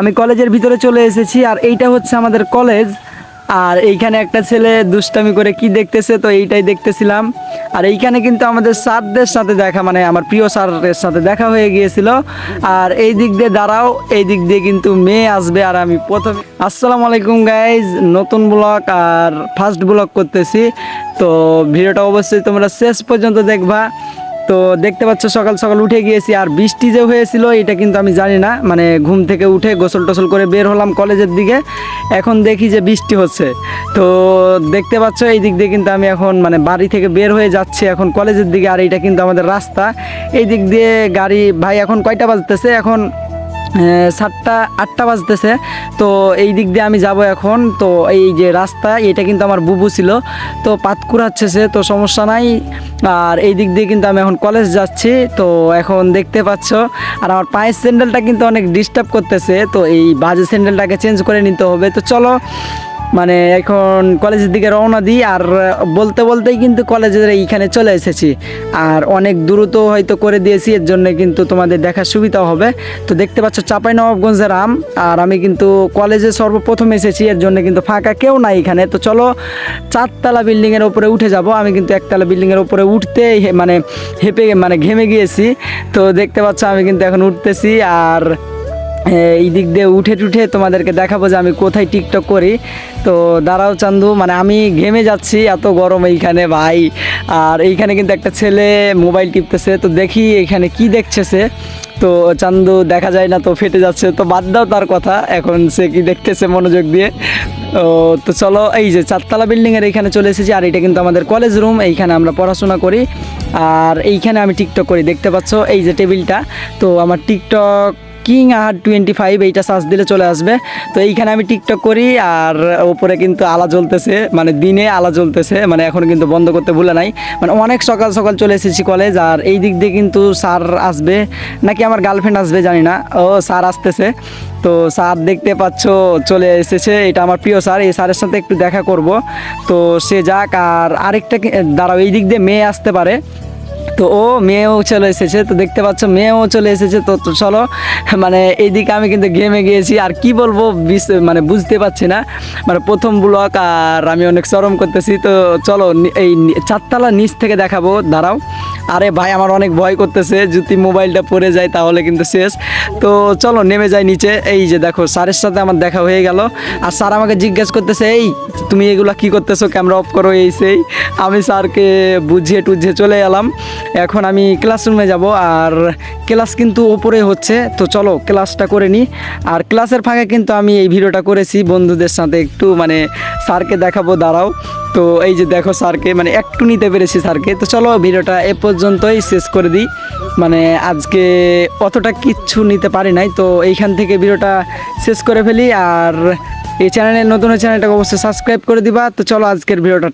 আমি কলেজের ভিতরে চলে এসেছি আর এইটা হচ্ছে আমাদের কলেজ। আর এইখানে একটা ছেলে দুষ্টামি করে কি দেখতেছে তো এইটাই দেখতেছিলাম। আর এইখানে কিন্তু আমাদের স্যারদের সাথে দেখা মানে আমার প্রিয় স্যারের সাথে দেখা হয়ে গিয়েছিল। আর এই দিক দিয়ে দাঁড়াও, এই দিক দিয়ে কিন্তু মেয়ে আসবে আর আমি প্রথমে আসসালামু আলাইকুম গাইজ নতুন ব্লগ আর ফার্স্ট ব্লগ করতেছি। তো ভিডিওটা অবশ্যই তোমরা শেষ পর্যন্ত দেখবা। তো দেখতে পাচ্ছ, সকাল সকাল উঠে গিয়েছি আর বৃষ্টি যে হয়েছিল, এটা কিন্তু আমি জানি না। মানে ঘুম থেকে উঠে গোসল টোসল করে বের হলাম কলেজের দিকে। এখন দেখি যে বৃষ্টি হচ্ছে। তো দেখতে পাচ্ছ, এই দিক দিয়ে কিন্তু আমি এখন মানে বাড়ি থেকে বের হয়ে যাচ্ছি এখন কলেজের দিকে, আর এটা কিন্তু আমাদের রাস্তা। এই দিক দিয়ে গাড়ি, ভাই এখন কয়টা বাজতেছে? এখন সাতটা, আটটা বাজতেছে। তো এই দিক দিয়ে আমি যাব এখন। তো এই যে রাস্তা, এটা কিন্তু আমার বুবু ছিল। তো পাতকুড়াচ্ছে সে, তো সমস্যা নাই। আর এই দিক দিয়ে কিন্তু আমি এখন কলেজ যাচ্ছি। তো এখন দেখতে পাচ্ছ, আর আমার পায়ের স্যান্ডেলটা কিন্তু অনেক ডিস্টার্ব করতেছে। তো এই বাজে স্যান্ডেলটাকে চেঞ্জ করে নিতে হবে। তো চলো মানে এখন কলেজের দিকে রওনা দিই আর বলতে বলতেই কিন্তু কলেজের এইখানে চলে এসেছি। আর অনেক দ্রুত হয়তো করে দিয়েছি, এর জন্য কিন্তু তোমাদের দেখার সুবিধা হবে। তো দেখতে পাচ্ছ চাপাই নবাবগঞ্জের আম, আর আমি কিন্তু কলেজে সর্বপ্রথম এসেছি, এর জন্য কিন্তু ফাঁকা কেউ নাই এখানে। তো চলো, চারতলা বিল্ডিংয়ের ওপরে উঠে যাব। আমি কিন্তু একতলা বিল্ডিংয়ের ওপরে উঠতে মানে হেঁপে মানে ঘেমে গিয়েছি। তো দেখতে পাচ্ছ আমি কিন্তু এখন উঠতেছি, আর এই দিক দিয়ে উঠে টুঠে তোমাদেরকে দেখাবো যে আমি কোথায় টিকটক করি। তো দাঁড়াও চান্দু মানে আমি ঘেমে যাচ্ছি, এত গরম এইখানে ভাই। আর এইখানে কিন্তু একটা ছেলে মোবাইল টিপতেছে, তো দেখি এখানে কি দেখছে সে তো চান্দু দেখা যায় না, তো ফেটে যাচ্ছে, তো বাদ দাও তার কথা, এখন সে কি দেখতেছে মনোযোগ দিয়ে। ও, তো চলো, এই যে চারতলা বিল্ডিংয়ের এইখানে চলে এসেছি, আর এটা কিন্তু আমাদের কলেজ রুম এইখানে আমরা পড়াশোনা করি। আর এইখানে আমি টিকটক করি, দেখতে পাচ্ছ, এই যে টেবিলটা, তো আমার টিকটক কিং আর টোয়েন্টি ফাইভ এইটা সার্চ দিলে চলে আসবে। তো এইখানে আমি টিকটক করি আর ওপরে কিন্তু আলা জ্বলতেছে মানে দিনে আলা জ্বলতেছে মানে এখন কিন্তু বন্ধ করতে ভুলে নাই। মানে অনেক সকাল সকাল চলে এসেছি কলেজ আর এই দিক দিয়ে কিন্তু স্যার আসবে, নাকি আমার গার্লফ্রেন্ড আসবে জানি না। ও স্যার আসতেছে। তো স্যার দেখতে পাচ্ছ চলে এসেছে, এটা আমার প্রিয় স্যার এই স্যারের সাথে একটু দেখা করব। তো সে যাক আর আরেকটা দাঁড়াও, এই দিক দিয়ে মেয়ে আসতে পারে। তো ও মেয়েও চলে এসেছে, তো দেখতে পাচ্ছ মেয়েও চলে এসেছে। তো চলো মানে এইদিকে আমি কিন্তু গেমে গিয়েছি, আর কি বলব মানে বুঝতে পারছি না। মানে প্রথম ব্লক আর আমি অনেক চরম করতেছি। তো চলো, এই চারতলা নিচ থেকে দেখাবো, দাঁড়াও। আরে ভাই, আমার অনেক ভয় করতেছে, যদি মোবাইলটা পড়ে যায় তাহলে কিন্তু শেষ। তো চলো, নেমে যাই নিচে। এই যে দেখো, স্যারের সাথে আমার দেখা হয়ে গেল। আর স্যার আমাকে জিজ্ঞেস করতেছে, এই, তুমি এগুলা কি করতেছো? ক্যামেরা অফ করো এই সেই। আমি স্যারকে বুঝিয়ে টুঝিয়ে চলে এলাম। এখন আমি ক্লাসরুমে যাব, আর ক্লাস কিন্তু ওপরে হচ্ছে। তো চলো, ক্লাসটা করে নিই। আর ক্লাসের ফাঁকে কিন্তু আমি এই ভিডিওটা করেছি। বন্ধুদের সাথে একটু মানে স্যারকে দেখাবো, দাঁড়াও। তো এই যে দেখো স্যারকে মানে একটু নিতে পেরেছি স্যারকে। তো চলো ভিডিওটা এ পর্যন্তই শেষ করে দিই। মানে আজকে অতটা কিচ্ছু নিতে পারি নাই, তো এইখান থেকে ভিডিওটা শেষ করে ফেলি। আর এই চ্যানেলে নতুন চ্যানেলটাকে অবশ্যই সাবস্ক্রাইব করে দিবা। তো চলো আজকের ভিডিওটা